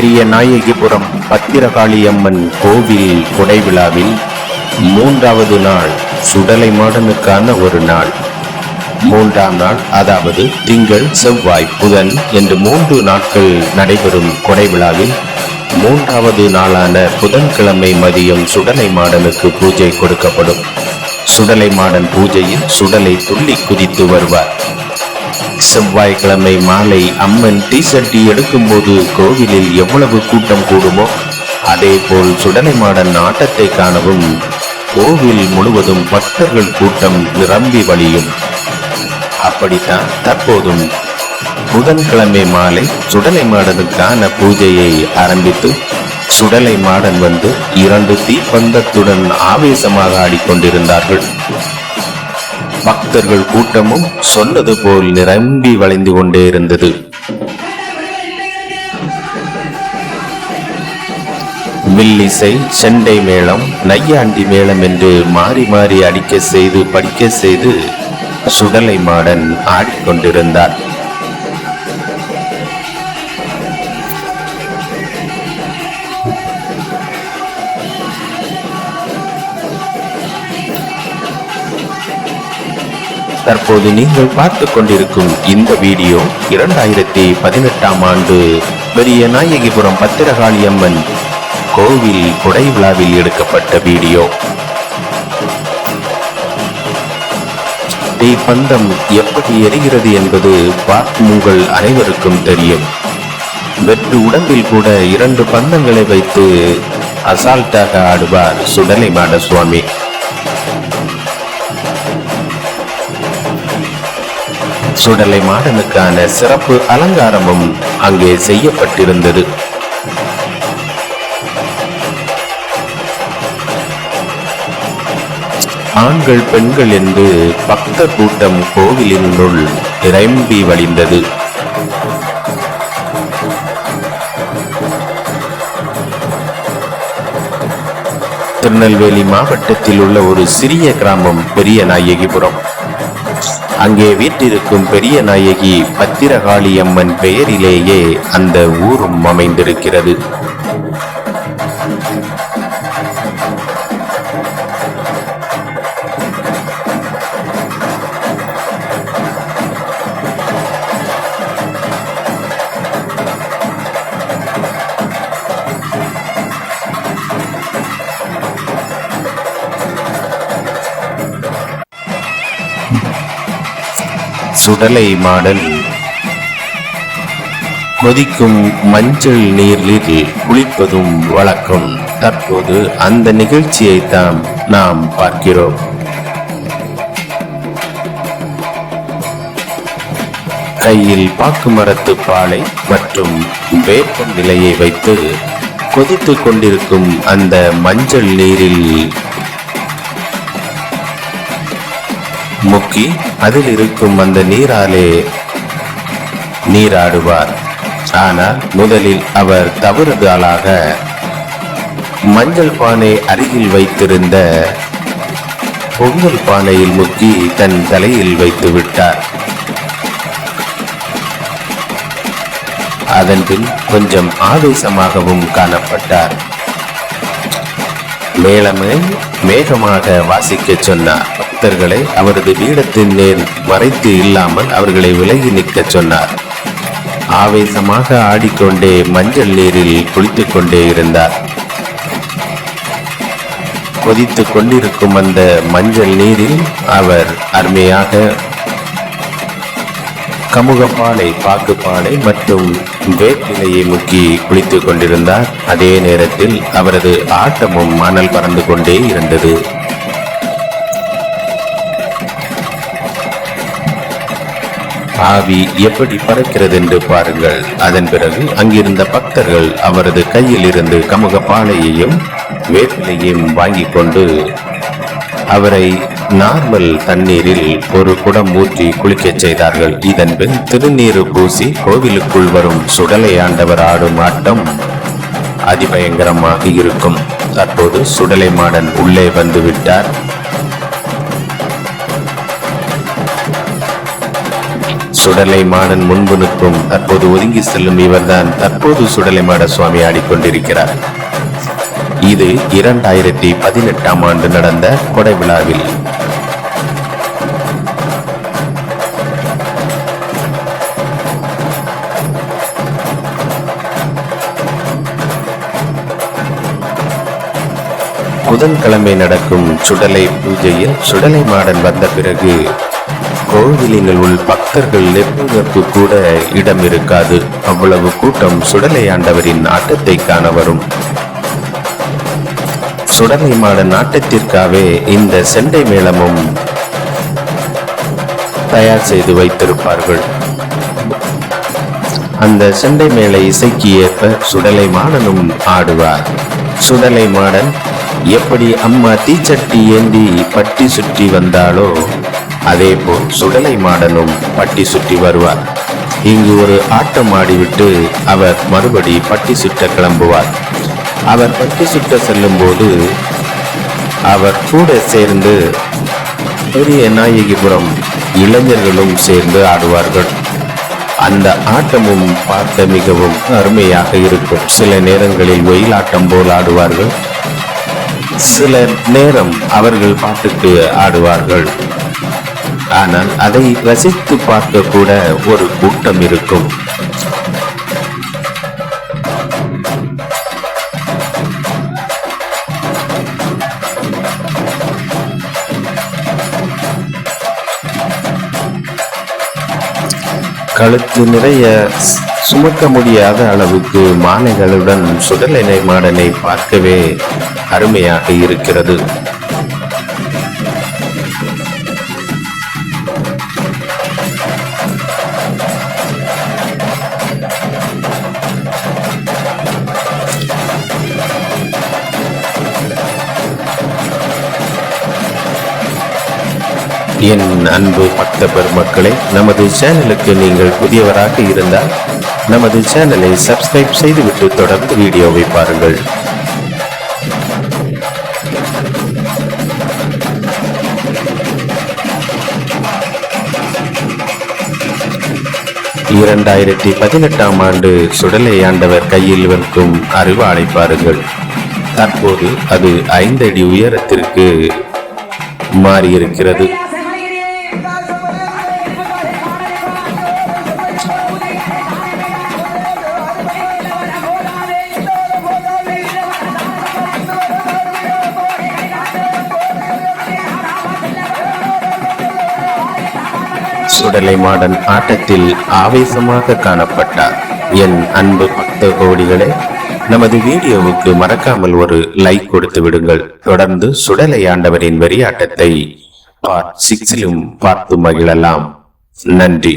பெரிய நாயகிபுரம் பத்திரகாளியம்மன் கோவில் கொடைவிழாவில் மூன்றாவது நாள் சுடலை மாடனுக்கான ஒரு நாள். மூன்றாம் நாள் அதாவது திங்கள் செவ்வாய் புதன் என்று மூன்று நாட்கள் நடைபெறும் கொடைவிழாவில் மூன்றாவது நாளான புதன்கிழமை மதியம் சுடலை மாடனுக்கு பூஜை கொடுக்கப்படும். சுடலை மாடன் பூஜையில் சுடலை துள்ளி குதித்து வருவார். செவ்வாய்க்கிழமை மாலை அம்மன் டீசர்ட்டி எடுக்கும்போது கோவிலில் எவ்வளவு கூட்டம் கூடுமோ அதே போல் சுடலை மாடன் ஆட்டத்தை காணவும் கோவில் முழுவதும் பக்தர்கள் கூட்டம் நிரம்பி வழியும். அப்படித்தான் தற்போதும். புதன்கிழமை மாலை சுடலை மாடனுக்கான பூஜையை ஆரம்பித்து சுடலை மாடன் வந்து இரண்டு தீப்பந்தத்துடன் ஆவேசமாக ஆடிக்கொண்டிருந்தார்கள். பக்தர்கள் கூட்டமும் சொன்னது போல் நிரம்பி வளைந்து கொண்டே இருந்தது. வில்லிசை செண்டை மேளம் நையாண்டி மேளம் என்று மாறி மாறி அடிக்க செய்து படிக்க செய்து சுடலை மாடன் ஆடிக்கொண்டிருந்தார் தற்போது நீங்கள் பார்த்து கொண்டிருக்கும் இந்த வீடியோ இரண்டாயிரத்தி பதினெட்டாம் ஆண்டு பெரிய நாயகிபுரம் பத்திரகாளி அம்மன் கோவில் கொடை விழாவில் எடுக்கப்பட்ட வீடியோ. பந்தம் எப்படி எரிகிறது என்பது பார்க்கும் உங்கள் அனைவருக்கும் தெரியும். வெற்று உடம்பில் கூட இரண்டு பந்தங்களை வைத்து அசால்ட்டாக ஆடுவார் சுடலை மாட சுடலை மாடனுக்கான சிறப்பு அலங்காரமும் அங்கே செய்யப்பட்டிருந்தது. ஆண்கள் பெண்கள் என்று பக்த கூட்டம் கோவிலினுள் நிரம்பி வழிந்தது. திருநெல்வேலி மாவட்டத்தில் உள்ள ஒரு சிறிய கிராமம் பெரிய நாயகிபுரம். அங்கே வீட்டிருக்கும் பெரிய நாயகி பத்திரகாளி அம்மன் பெயரிலேயே அந்த ஊரும் அமைந்திருக்கிறது. சுடலை மாடல். கொதிக்கும் மஞ்சள் நீரில் குளிப்பதும் வழக்கம். தற்போது அந்த நிகழ்ச்சியை தான் நாம் பார்க்கிறோம். கையில் பாக்கு மரத்து பாலை மற்றும் வேப்பம் நிலையை வைத்து கொதித்துக் கொண்டிருக்கும் அந்த மஞ்சள் நீரில் முக்கி அதில் இருக்கும் அந்த நீராலே நீராடுவார். ஆனால் முதலில் அவர் தவறுதலாக மஞ்சள் பானை அருகில் வைத்திருந்த பொங்கல் பானையில் முக்கி தன் தலையில் வைத்து விட்டார். அதன் பின் கொஞ்சம் ஆவேசமாகவும் காணப்பட்டார். மேலமே மேகமாக வாசிக்கச் சொன்னார். பக்தர்களை அவரது பீடத்தின் மேல் மறைத்து இல்லாமல் அவர்களை விலகி நிற்கச் சொன்னார். ஆவேசமாக ஆடிக்கொண்டே மஞ்சள் நீரில் குளித்துக் கொண்டே இருந்தார். கொதித்துக் கொண்டிருக்கும் அந்த மஞ்சள் நீரில் அவர் அருமையாக கமுகப்பாலை பாக்குப்பாலை மற்றும் வேப்பிலையை முக்கி குளித்துக் கொண்டிருந்தார். அதே நேரத்தில் அவரது ஆட்டமும் மணல் பறந்து கொண்டே இருந்தது. ஆவி எப்படி பறக்கிறது என்று பாருங்கள். அதன் பிறகு அங்கிருந்த பக்தர்கள் அவரது கையில் இருந்து கமுகப்பாலையையும் வேப்பிலையும் வாங்கிக் கொண்டு அவரை நார்மல் தண்ணீரில் ஒரு குடம் ஊற்றி குளிக்கச் செய்தார்கள். இதன் பின் திருநீரு பூசி கோவிலுக்குள் வரும் சுடலை ஆண்டவர் ஆடும் ஆட்டம் அதிபயங்கரமாக இருக்கும். தற்போது சுடலை மாடன் உள்ளே வந்து விட்டார். சுடலை மாடன் முன்பு நிற்கும். தற்போது ஒதுங்கி செல்லும் இவர்தான் தற்போது சுடலை மாட சுவாமி ஆடிக்கொண்டிருக்கிறார். இது இரண்டாயிரத்தி பதினெட்டாம் ஆண்டு நடந்த கொடை விழாவில். புதன்கிழமை நடக்கும் சுடலை பூஜையில் சுடலை மாடன் வந்த பிறகு கோவிலினுள் உள் பக்தர்கள் நெருங்குவதற்கு கூட இடம் இருக்காது அவ்வளவு கூட்டம் சுடலை ஆண்டவரின் ஆட்டத்தை காண வரும். சுடலை மாடன் ஆட்டத்திற்காகவே இந்த செண்டை மேளமும் தயார் செய்து வைத்திருப்பார்கள். அந்த செண்டை மேளை இசைக்கு ஏற்ப சுடலை மாடனும் ஆடுவார். சுடலை மாடன் எப்படி அம்மா தீச்சட்டி ஏந்தி பட்டி சுற்றி வந்தாலோ அதேபோல் சுடலை மாடனும் பட்டி சுற்றி வருவார். இங்கு ஒரு ஆட்டம் ஆடிவிட்டு அவர் மறுபடி பட்டி சுட்ட கிளம்புவார். அவர் பட்டி சுட்ட செல்லும் போது அவர் கூட சேர்ந்து பெரிய நாயகிபுரம் இளைஞர்களும் சேர்ந்து ஆடுவார்கள். அந்த ஆட்டமும் பார்க்க மிகவும் அருமையாக இருக்கும். சில நேரங்களில் ஒயிலாட்டம் போல் ஆடுவார்கள். சில நேரம் அவர்கள் பாட்டுக்கு ஆடுவார்கள். ஆனால் அதை ரசித்து பார்க்க கூட ஒரு கூட்டம் இருக்கும். கழுத்து நிறைய சுமக்க முடியாத அளவுக்கு மாலைகளுடன் சுடலினை மாடனை பார்க்கவே அருமையாக இருக்கிறது. என் அன்பு பக்த பெருமக்களே நமது சேனலுக்கு நீங்கள் புதியவராக இருந்தால் நமது சேனலை சப்ஸ்கிரைப் செய்துவிட்டு தொடர்ந்து வீடியோவை பாருங்கள். இரண்டாயிரத்தி பதினெட்டாம் ஆண்டு சுடலை ஆண்டவர் கையில் விற்கும் அறிவு பாருங்கள். தற்போது அது ஐந்தடி உயரத்திற்கு மாறியிருக்கிறது. உடலை மாடன் ஆட்டத்தில் ஆவேசமாக காணப்பட்டார். என் அன்பு பக்த கோடிகளே நமது வீடியோவுக்கு மறக்காமல் ஒரு லைக் கொடுத்து விடுங்கள். தொடர்ந்து சுடலை ஆண்டவரின் வெறியாட்டத்தை பார்ட் சிக்ஸிலும் பார்த்து மகிழலாம். நன்றி.